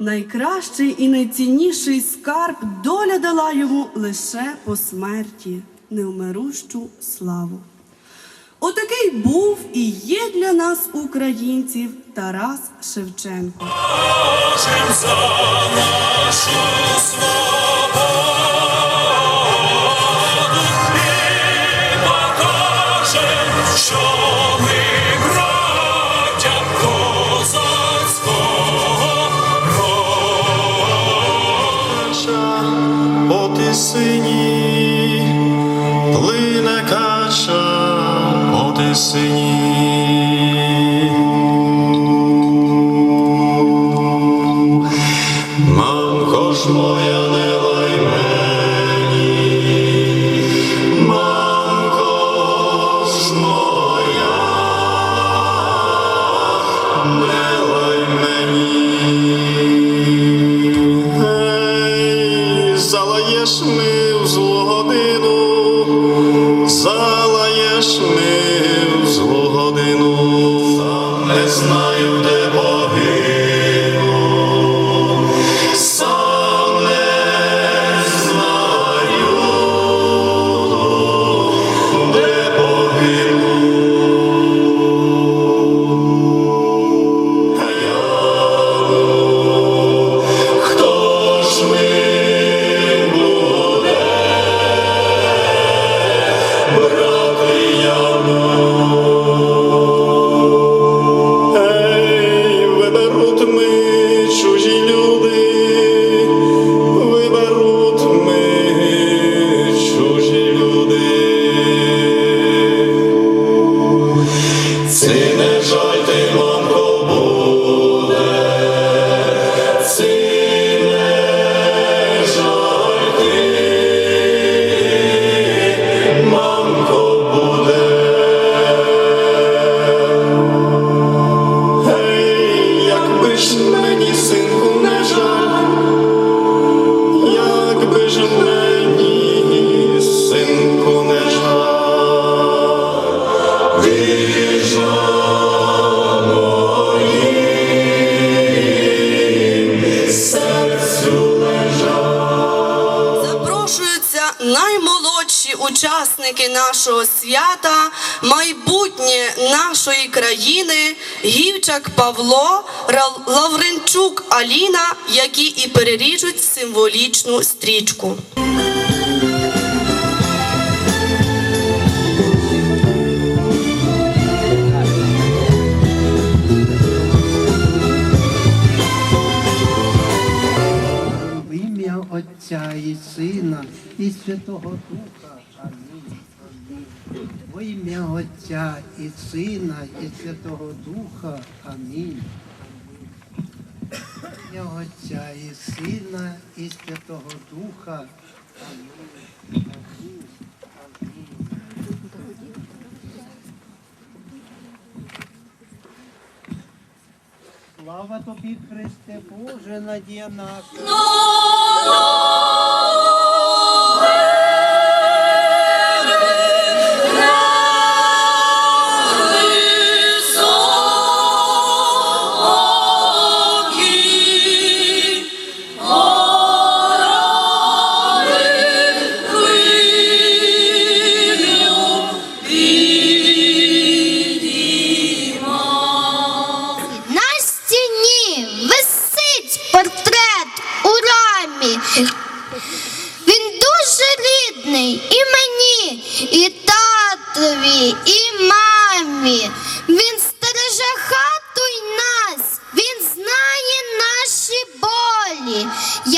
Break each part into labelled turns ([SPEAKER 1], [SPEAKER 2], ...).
[SPEAKER 1] Найкращий і найцінніший скарб доля дала йому лише по смерті, невмирущу славу. Отакий був і є для нас, українців, Тарас Шевченко.
[SPEAKER 2] За нашу свободу
[SPEAKER 3] залаєш ми в злу годину, сам не знаю, де
[SPEAKER 1] учасники нашого свята, майбутнє нашої країни, Гівчак Павло, Лавренчук Аліна, які і переріжуть символічну стрічку.
[SPEAKER 4] Отця і Сина і Святого Духа. Во ім'я Отця і Сина і Святого Духа. Амінь. В ім'я Отця і Сина і Святого Духа. Амінь. Амінь. Амінь. Слава тобі, Христе Боже, надія наша.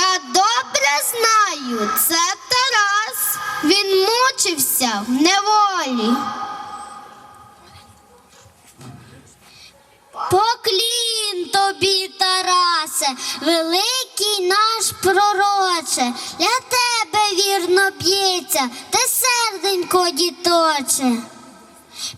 [SPEAKER 5] Я добре знаю, це Тарас. Він мучився в неволі. Поклін тобі, Тарасе, великий наш пророче, для тебе вірно б'ється, те серденько діточе.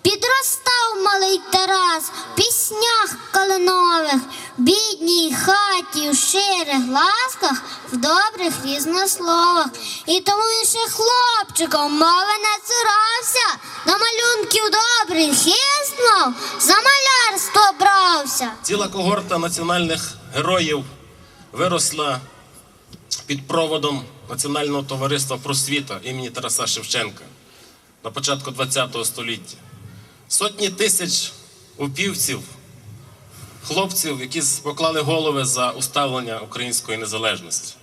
[SPEAKER 5] Підростав малий Тарас в піснях калинових, в бідній хаті, в ширих ласках, в добрих різнословах. І тому він ще хлопчиком мови не цурався, до малюнків добрих хиснув, за малярство брався.
[SPEAKER 6] ціла когорта національних героїв виросла під проводом Національного товариства просвіта імені Тараса Шевченка на початку ХХ століття. Сотні тисяч упівців, хлопців, які поклали голови за уставлення української незалежності.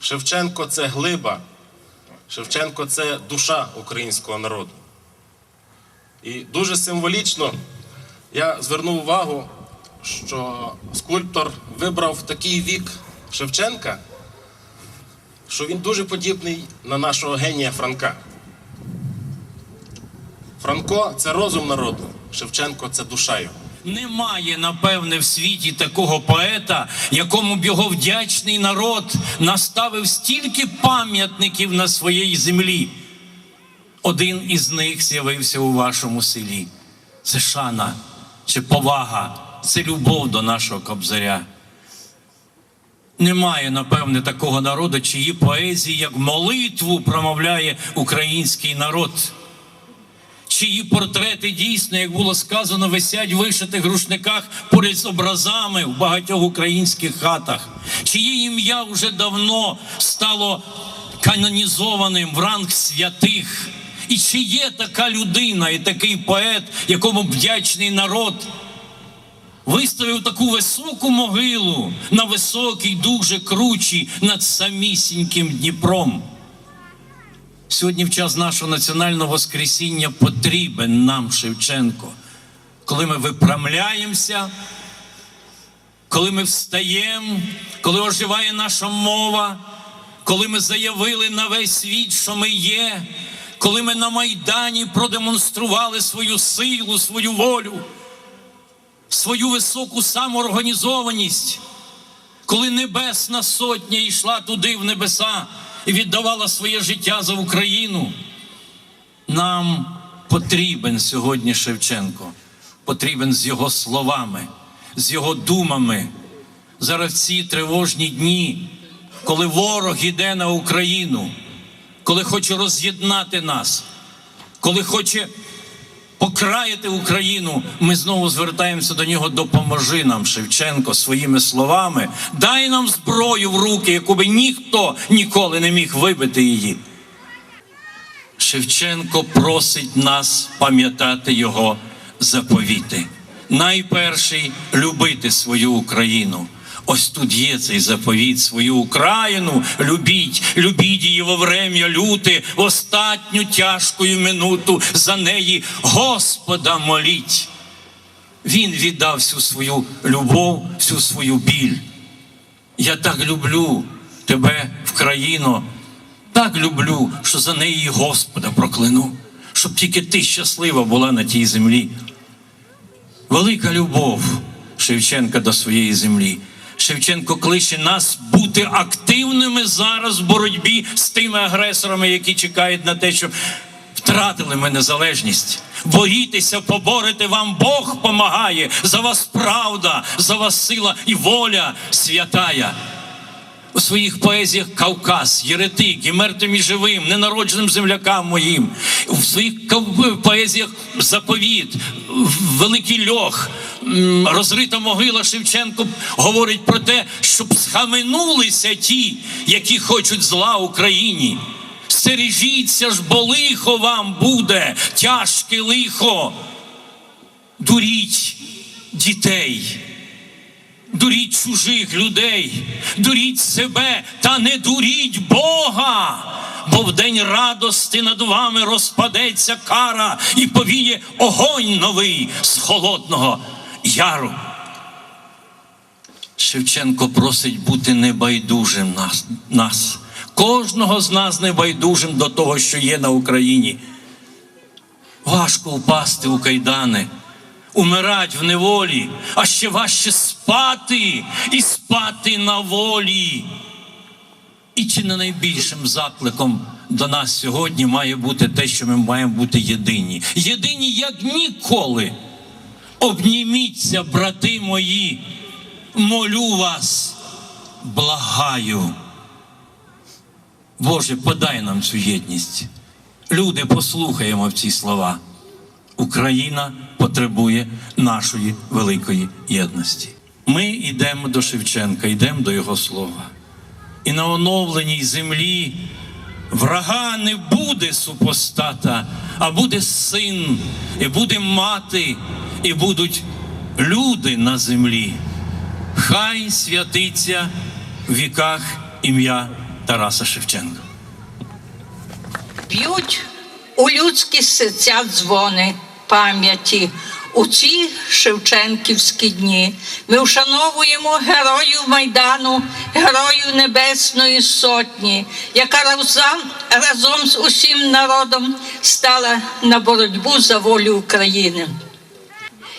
[SPEAKER 6] Шевченко це глиба, Шевченко це душа українського народу. І дуже символічно я звернув увагу, що скульптор вибрав такий вік Шевченка, що він дуже подібний на нашого генія Франка. Франко це розум народу, Шевченко це душа його.
[SPEAKER 7] Немає, напевне, в світі такого поета, якому б його вдячний народ наставив стільки пам'ятників на своїй землі. Один із них з'явився у вашому селі. Це шана чи повага, це любов до нашого кобзаря. Немає, напевне, такого народу, чиї поезії, як молитву промовляє український народ чиї портрети дійсно, як було сказано, висять в вишитих рушниках поряд з образами в багатьох українських хатах, чиє ім'я вже давно стало канонізованим в ранг святих. І чи є така людина і такий поет, якому вдячний народ виставив таку високу могилу на високій, дуже кручі над самісіньким Дніпром? Сьогодні, в час нашого національного воскресіння, потрібен нам Шевченко, коли ми виправляємося, коли ми встаємо, коли оживає наша мова, коли ми заявили на весь світ, що ми є, коли ми на Майдані продемонстрували свою силу, свою волю, свою високу самоорганізованість, коли Небесна Сотня йшла туди в небеса і віддавала своє життя за Україну. Нам потрібен сьогодні Шевченко, потрібен з його словами, з його думами. Зараз ці тривожні дні, коли ворог іде на Україну, коли хоче роз'єднати нас, коли хоче покраяти Україну, ми знову звертаємося до нього. Допоможи нам, Шевченко, своїми словами. Дай нам зброю в руки, яку би ніхто ніколи не міг вибити її. Шевченко просить нас пам'ятати його заповіти. Найперший любити свою Україну. Ось тут є цей заповіт свою Україну. Любіть, любіть її во врем'я люте, в остатню тяжкою минуту за неї Господа моліть. Він віддав всю свою любов, всю свою біль. Я так люблю тебе, Вкраїно, так люблю, що за неї Господа прокляну, щоб тільки ти щаслива була на тій землі. Велика любов Шевченка до своєї землі. Шевченко кличе нас бути активними зараз в боротьбі з тими агресорами, які чекають на те, щоб втратили ми незалежність. Борітеся, поборете вам Бог помагає. За вас правда, за вас сила і воля святая. У своїх поезіях Кавказ, Єретик, і мертвим і живим, ненародженим землякам моїм, у своїх поезіях заповіт, великий льох, розрита могила Шевченко говорить про те, щоб схаменулися ті, які хочуть зла Україні. Стережіться ж, бо лихо вам буде, тяжке лихо. Дуріть дітей дуріть чужих людей, дуріть себе та не дуріть Бога. Бо в день радости над вами розпадеться кара і повіє огонь новий з холодного яру. Шевченко просить бути небайдужим нас, нас, кожного з нас небайдужим до того, що є на Україні. Важко впасти у кайдани, умирать в неволі, а ще важче спати і спати на волі. І чи не найбільшим закликом до нас сьогодні має бути те, що ми маємо бути єдині? Єдині як ніколи. Обніміться, брати мої, молю вас, благаю. Боже, подай нам цю єдність. Люди, послухаємо ці слова. Україна потребує нашої великої єдності. Ми йдемо до Шевченка, йдемо до Його слова. І на оновленій землі врага не буде супостата, а буде син, і буде мати, і будуть люди на землі. Хай святиться в віках ім'я Тараса Шевченка.
[SPEAKER 8] Б'ють у людські серця дзвони пам'яті. У ці Шевченківські дні ми вшановуємо героїв Майдану, героїв Небесної Сотні, яка разом, з усім народом стала на боротьбу за волю України.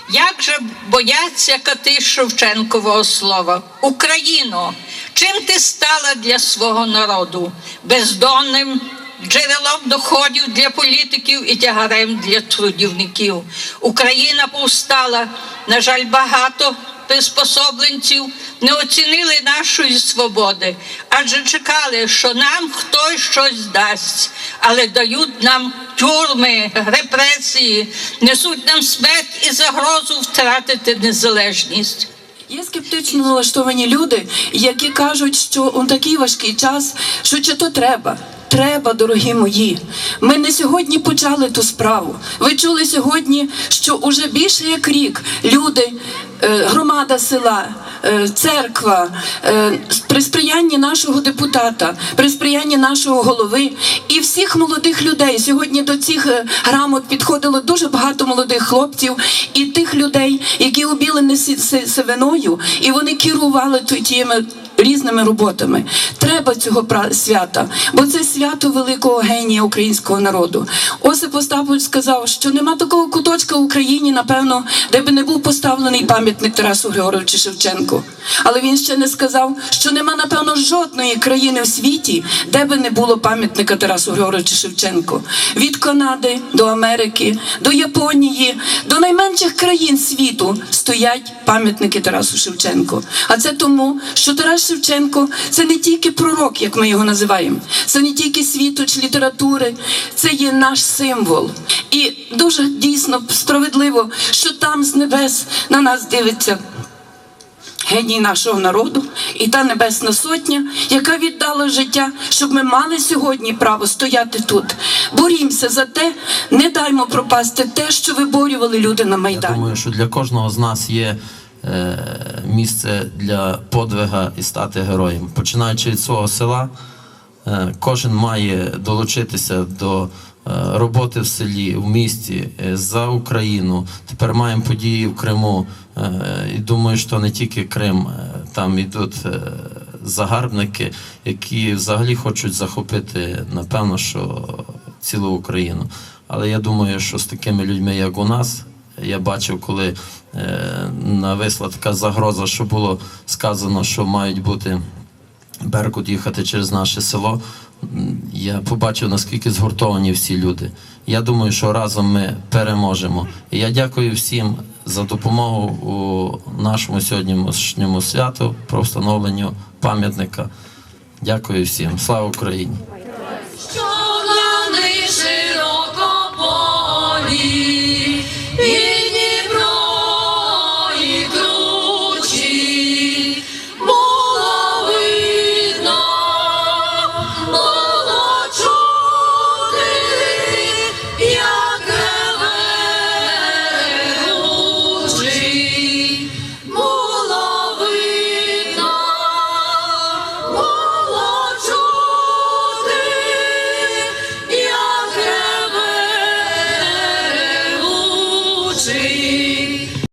[SPEAKER 8] Як же бояться кати Шевченкового слова? Україно, чим ти стала для свого народу? Бездонним джерелом доходів для політиків і тягарем для трудівників. Україна повстала, на жаль, багато приспособленців не оцінили нашої свободи, адже чекали, що нам хтось щось дасть, але дають нам тюрми, репресії, несуть нам смерть і загрозу втратити незалежність.
[SPEAKER 9] Є скептично налаштовані люди, які кажуть, що у такий важкий час, що чи то треба. Треба, дорогі мої. Ми не сьогодні почали ту справу. Ви чули сьогодні, що уже більше як рік люди, е, громада села, е, церква, е, при сприянні нашого депутата, при сприянні нашого голови і всіх молодих людей. Сьогодні до цих грамот підходило дуже багато молодих хлопців і тих людей, які обілені си- си- сивиною, і вони керували тими різними роботами. Треба цього свята, бо це свято великого генія українського народу. Осип Остапович сказав, що нема такого куточка в Україні, напевно, де би не був поставлений пам'ятник Тарасу Григоровичу Шевченку. Але він ще не сказав, що нема, напевно, жодної країни в світі, де би не було пам'ятника Тарасу Григоровичу Шевченку. Від Канади до Америки, до Японії, до найменших країн світу стоять пам'ятники Тарасу Шевченку. А це тому, що Тарас Шевченко це не тільки пророк, як ми його називаємо, це не тільки світоч літератури, це є наш символ. І дуже дійсно справедливо, що там з небес на нас дивиться геній нашого народу і та небесна сотня, яка віддала життя, щоб ми мали сьогодні право стояти тут. Борімося за те, не даймо пропасти те, що виборювали люди на
[SPEAKER 10] Я
[SPEAKER 9] Майдані.
[SPEAKER 10] думаю, що для кожного з нас є місце для подвига і стати героєм. Починаючи від свого села, е, кожен має долучитися до е, роботи в селі, в місті е, за Україну. Тепер маємо події в Криму. Е, і думаю, що не тільки Крим, е, там ідуть. е, Загарбники, які взагалі хочуть захопити, напевно, що цілу Україну. Але я думаю, що з такими людьми, як у нас, я бачив, коли е, нависла така загроза, що було сказано, що мають бути Беркут їхати через наше село. Я побачив, наскільки згуртовані всі люди. Я думаю, що разом ми переможемо. І я дякую всім за допомогу у нашому сьогоднішньому святу про встановленню пам'ятника. Дякую всім. Слава Україні!